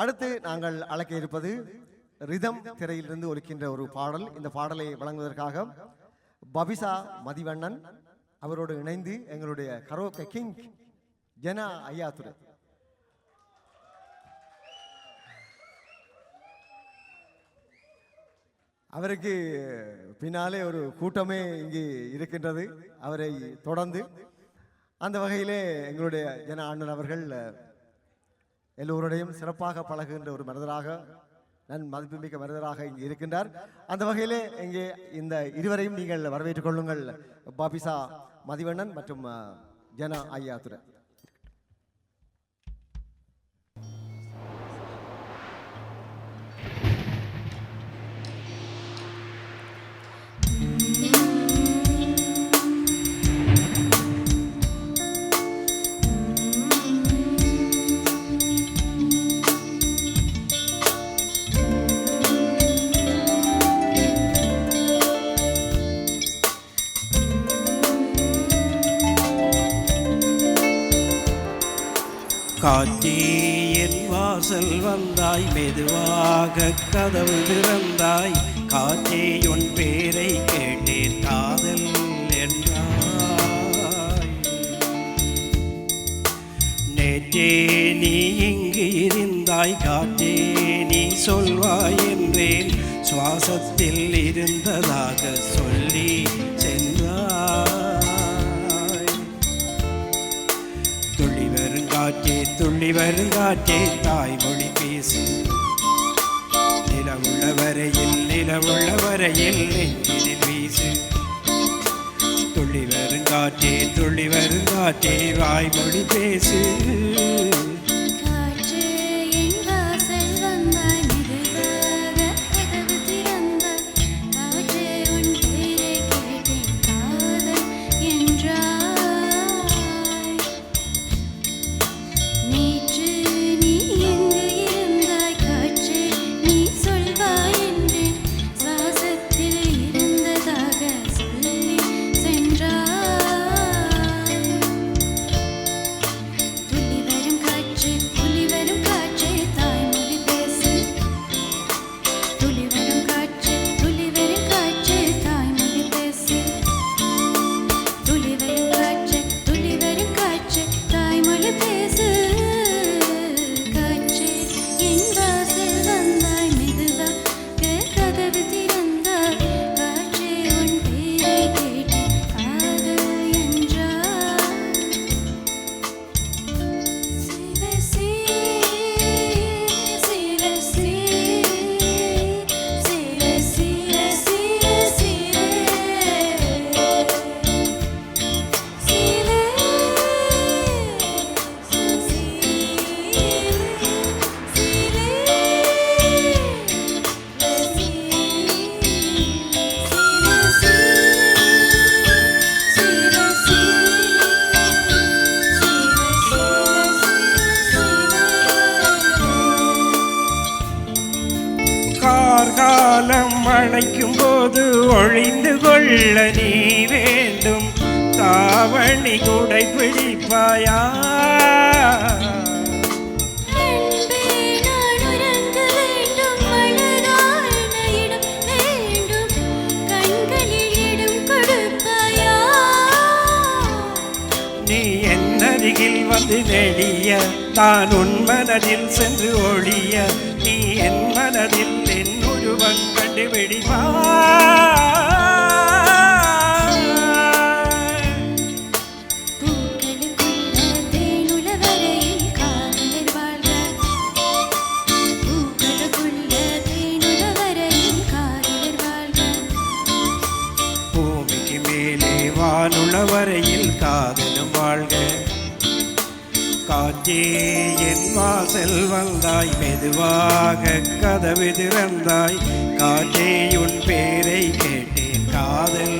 அடுத்து நாங்கள் அழைக்க இருப்பது ரிதம் திரையிலிருந்து ஒலிக்கின்ற ஒரு பாடல். இந்த பாடலை வழங்குவதற்காக பபிசா மதிவண்ணன் அவரோடு இணைந்து எங்களுடைய கரோக்க கிங் ஜனா ஐயாத்துரை அவருக்கு பின்னாலே ஒரு கூட்டமே இங்கு இருக்கின்றது. அவரை தொடர்ந்து அந்த வகையிலே எங்களுடைய ஜன அண்ணன் அவர்கள் எல்லோருடையும் சிறப்பாக பழகுகின்ற ஒரு மனிதராக நன் மதிப்புமிக்க மனிதராக இங்கே இருக்கின்றார். அந்த வகையிலே இங்கே இந்த இருவரையும் நீங்கள் வரவேற்றுக் கொள்ளுங்கள். பாபிசா மதிவண்ணன் மற்றும் அஹ், ஜன ஐயாத்துரை காற்றே என் வாசல் வந்தாய் மெதுவாக கதவு திறந்தாய். காற்றே உன் பேரை கேட்டேன் காதல் என்றாய். நேற்றே நீ இங்கு இருந்தாய் காற்றே நீ சொல்வாய் என்றேன். சுவாசத்தில் இருந்ததாக சொல்லி காற்றே துள்ளி வரும் காற்றே தாய்மொழி பேசு. நிலவுள்ள வரையில் நிலவுள்ள வரையில் நெஞ்சினில் வீசு. துள்ளி வரும் காற்றே துள்ளி வரும் காற்றே வாய்மொழி பேசு. வரும் ஒழிந்து கொள்ள நீ வேண்டும். தாவணி கூடை பிடிப்பாயா? அன்பே நான் அருகில் வந்து நெடிய நான் உன் மனதில் சென்று ஒழிய. நீ என் மனதில் என் உருவம் கண்டுபிடிப்பா காற்றே என் வாசல் வந்தாய் மெதுவாக கதவு திறந்தாய். காற்றே உன் பேரை கேட்டேன் காதல்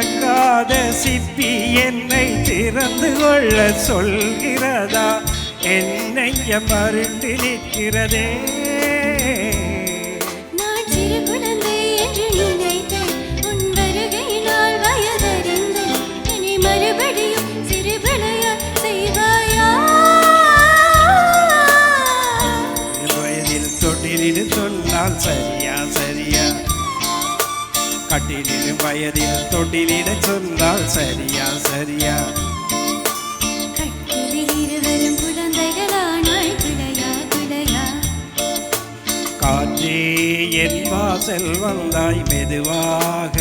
திறக்காத சிப்பி என்னை திறந்து கொள்ள சொல்கிறதா? என்னைய மருண்டு நிற்கிறதே. வயதில் தொட்டிலிடு சொன்னால் சரியா சரி. கட்டிலும் வயதில் தொட்டிலிட சொன்னால் சரியா சரியா? காற்றே என் வாசல் வந்தாய் மெதுவாக.